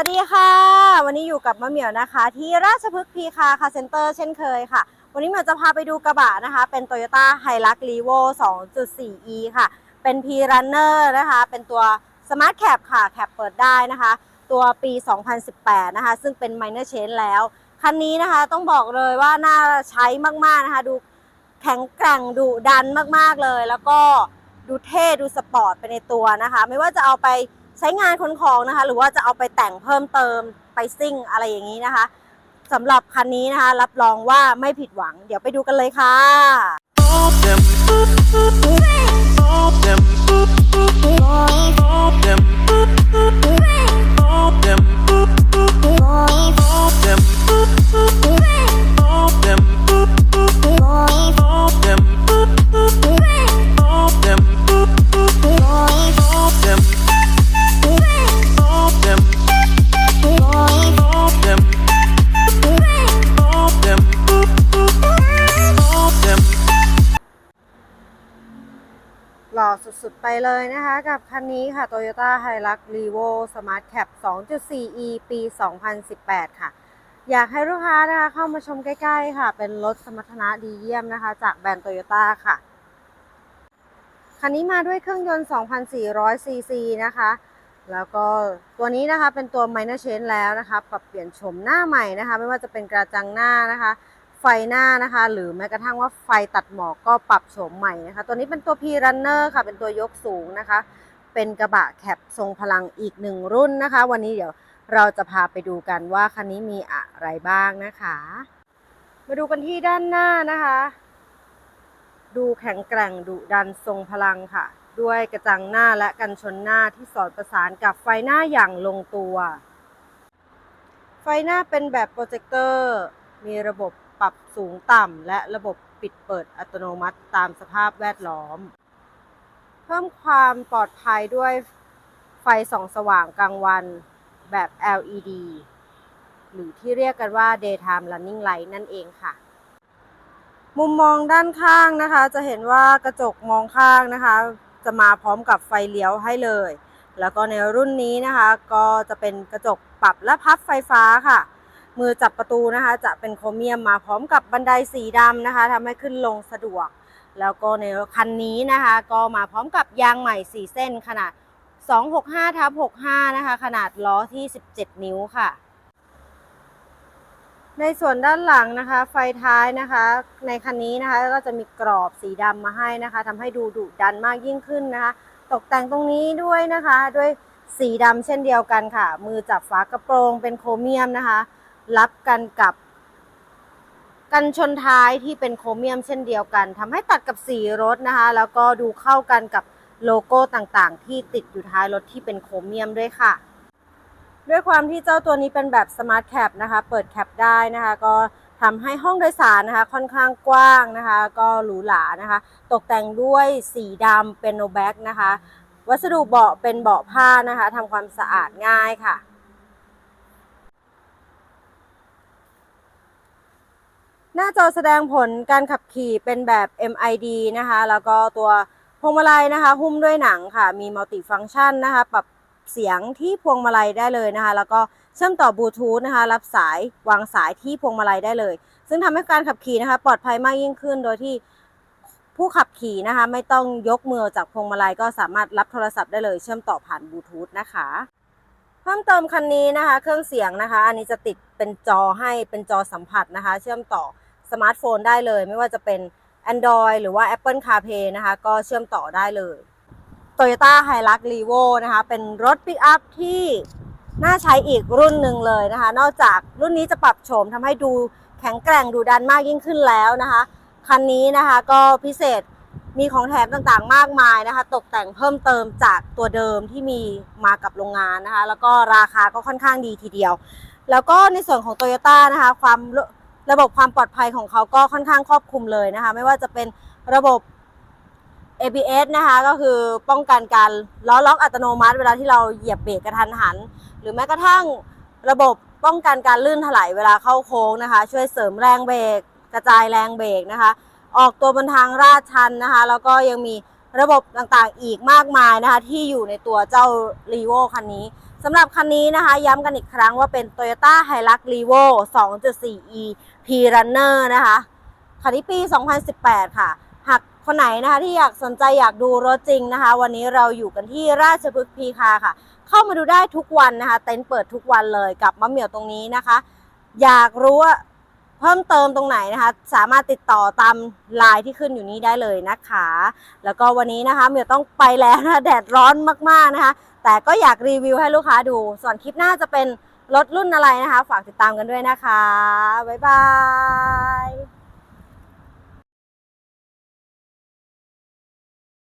วัสดีค่ะ วันนี้อยู่กับมะเหมียวนะคะ ที่ราชพฤกษ์พีคาคาเซ็นเตอร์เช่นเคยค่ะ วันนี้เหมียวจะพาไปดูกระบะนะคะ เป็น Toyota Hilux Revo 2.4e ค่ะ เป็น P Runner นะคะ เป็นตัว Smart Cap ค่ะ แคปเปิดได้นะคะ ตัวปี 2018 นะคะ ซึ่งเป็น Minor Change แล้ว คันนี้นะคะต้องบอกเลยว่าน่าใช้มาก ๆ นะคะ ดูแข็งแกร่งดุดันมาก ๆ เลย แล้วก็ดูเท่ ดูสปอร์ตไปในตัวนะคะ ไม่ว่าจะเอาไป ใช้งานคนของนะคะ หรือว่าจะเอาไปแต่งเพิ่มเติมไปซิ่งอะไรอย่างนี้นะคะสำหรับคันนี้นะคะ รับรองว่าไม่ผิดหวัง เดี๋ยวไปดูกันเลยค่ะ them them them อสุดๆไปเลยนะคะ กับคันนี้ค่ะ Toyota Hilux Revo Smart Cap 2.4e ปี 2018 ค่ะ อยากให้ลูกค้านะคะเข้ามาชมใกล้ ๆ ค่ะ เป็นรถสมรรถนะดีเยี่ยมนะคะ จากแบรนด์ Toyota ค่ะ คันนี้มาด้วยเครื่องยนต์ 2,400 ซีซีนะคะ แล้วก็ตัวนี้นะคะเป็นตัว minor change แล้วนะคะ ปรับเปลี่ยนโฉมหน้าใหม่นะคะ ไม่ว่าจะเป็นกระจังหน้านะคะ ไฟหน้านะคะ หรือแม้กระทั่งว่าไฟตัดหมอกก็ปรับโฉมใหม่นะคะ ตัวนี้เป็นตัว P Runner ค่ะ เป็นตัวยกสูงนะคะ เป็นกระบะแคปทรงพลังอีกหนึ่งรุ่นนะคะ วันนี้เดี๋ยวเราจะพาไปดูกันว่าคันนี้มีอะไรบ้างนะคะ มาดูกันที่ด้านหน้านะคะ ดูแข็งแกร่งดุดันทรงพลังค่ะ ด้วยกระจังหน้าและกันชนหน้าที่สอดประสานกับไฟหน้าอย่างลงตัว ไฟหน้าเป็นแบบโปรเจคเตอร์ มีระบบปรับ สูงต่ำ และระบบปิดเปิดอัตโนมัติตามสภาพแวดล้อม เพิ่มความปลอดภัยด้วยไฟส่องสว่างกลางวันแบบ LED หรือที่เรียกกันว่า daytime running light นั่นเองค่ะ มุมมองด้านข้างนะคะ จะเห็นว่ากระจกมองข้างนะคะ จะมาพร้อมกับไฟเลี้ยวให้เลย แล้วก็ในรุ่นนี้นะคะ ก็จะเป็นกระจกปรับและพับไฟฟ้าค่ะ มือจับประตูนะคะ จะเป็นโครเมียมมาพร้อมกับบันไดสีดำนะคะทำให้ขึ้นลงสะดวก แล้วก็ในคันนี้นะคะ ก็มาพร้อมกับยางใหม่4เส้นขนาด 265ทับ65 นะคะ ขนาดล้อที่ 17 นิ้วค่ะ ในส่วนด้านหลังนะคะ ไฟท้ายนะคะ ในคันนี้นะคะก็จะมีกรอบสีดำมาให้นะคะทำให้ดูดุดันมากยิ่งขึ้นนะคะ ตกแต่งตรงนี้ด้วยนะคะ ด้วยสีดำเช่นเดียวกันค่ะ มือจับฝากระโปรงเป็นโครเมียมนะคะ รับกันกับ กันชนท้ายที่เป็นโครเมียมเช่นเดียวกันทำให้ตัดกับสีรถนะคะ แล้วก็ดูเข้ากันกับโลโก้ต่างๆ ที่ติดอยู่ท้ายรถที่เป็นโครเมียมด้วยค่ะ ด้วยความที่เจ้าตัวนี้เป็นแบบสมาร์ทแคปนะคะ เปิดแคปได้นะคะ ก็ทำให้ห้องโดยสารนะคะ ค่อนข้างกว้างนะคะ ก็หรูหรานะคะ ตกแต่งด้วยสีดำเป็นโนแบ็กนะคะ วัสดุเบาะเป็นเบาะผ้านะคะทำความสะอาดง่ายค่ะ หน้าจอแสดงผลการขับขี่เป็นแบบ MID นะคะ แล้วก็ตัวพวงมาลัยนะคะ หุ้มด้วยหนังค่ะ มีมัลติฟัง c t ชันนะคะ ปรับเสียงที่พวงมาลัยได้เลยนะคะ แล้วก็เชื่อมต่อบลูทูธนะคะ รับสายวางสายที่พวงมาลัยได้เลย ซึ่งทำให้การขับขี่นะคะ ปลอดภัยมากยิ่งขึ้น โดยที่ผู้ขับขี่นะคะ ไม่ต้องยกมือจากพวงมาลัยก็สามารถรับโทรศัพท์ได้เลย เชื่อมต่อผ่านบลูทูธนะคะ เพิ่มเติมคันนี้นะคะ เครื่องเสียงนะคะ อันนี้จะติดเป็นจอให้เป็นจอสัมผัสนะคะ เชื่อมต่อ สมาร์ทโฟนได้เลย ไม่ว่าจะเป็น Android หรือว่า Apple CarPlay นะคะ ก็เชื่อมต่อได้เลย Toyota Hilux Revo นะคะ เป็นรถปิกอัพที่น่าใช้อีกรุ่นหนึ่งเลยนะคะ นอกจากรุ่นนี้จะปรับโฉมทำให้ดูแข็งแกร่งดูดันมากยิ่งขึ้นแล้วนะคะ คันนี้นะคะก็พิเศษมีของแถมต่างๆ มากมายนะคะ ตกแต่งเพิ่มเติมจากตัวเดิมที่มีมากับโรงงานนะคะ แล้วก็ราคาก็ค่อนข้างดีทีเดียว แล้วก็ในส่วนของ Toyota นะคะ ความ ระบบความปลอดภัยของเขาก็ค่อนข้างครอบคลุมเลยนะคะ ไม่ว่าจะเป็นระบบ ABS นะคะก็คือป้องกันการล้อล็อกอัตโนมัติ เวลาที่เราเหยียบเบรกกระทันหัน หรือแม้กระทั่งระบบป้องกันการลื่นถลายเวลาเข้าโค้งนะคะ ช่วยเสริมแรงเบรกกระจายแรงเบรกนะคะ ออกตัวบนทางลาดชันนะคะ แล้วก็ยังมี ระบบต่างๆอีกมากมายนะคะ ที่อยู่ในตัวเจ้า r ีโวคันนี้สำหรับคันนี้นะคะ ย้ำกันอีกครั้งว่าเป็น Toyota Hilux Revo 2.4e P Runner นะคะคันนี้ปี 2018 ค่ะ หากคนไหนนะคะที่อยากสนใจอยากดูรถจริงนะคะ วันนี้เราอยู่กันที่ราชพฤกษ์พีคาค่ะ เข้ามาดูได้ทุกวันนะคะ เต็นท์เปิดทุกวันเลยกับมะเหมี่ยวตรงนี้นะคะ อยากรู้ว่า เพิ่มเติมตรงไหนนะคะ สามารถติดต่อตามไลน์ที่ขึ้นอยู่นี้ได้เลยนะคะ แล้วก็วันนี้นะคะเมียวต้องไปแล้วนะแดดร้อนมากๆนะคะ แต่ก็อยากรีวิวให้ลูกค้าดู ส่วนคลิปหน้าจะเป็นรถรุ่นอะไรนะคะ ฝากติดตามกันด้วยนะคะ บ๊ายบาย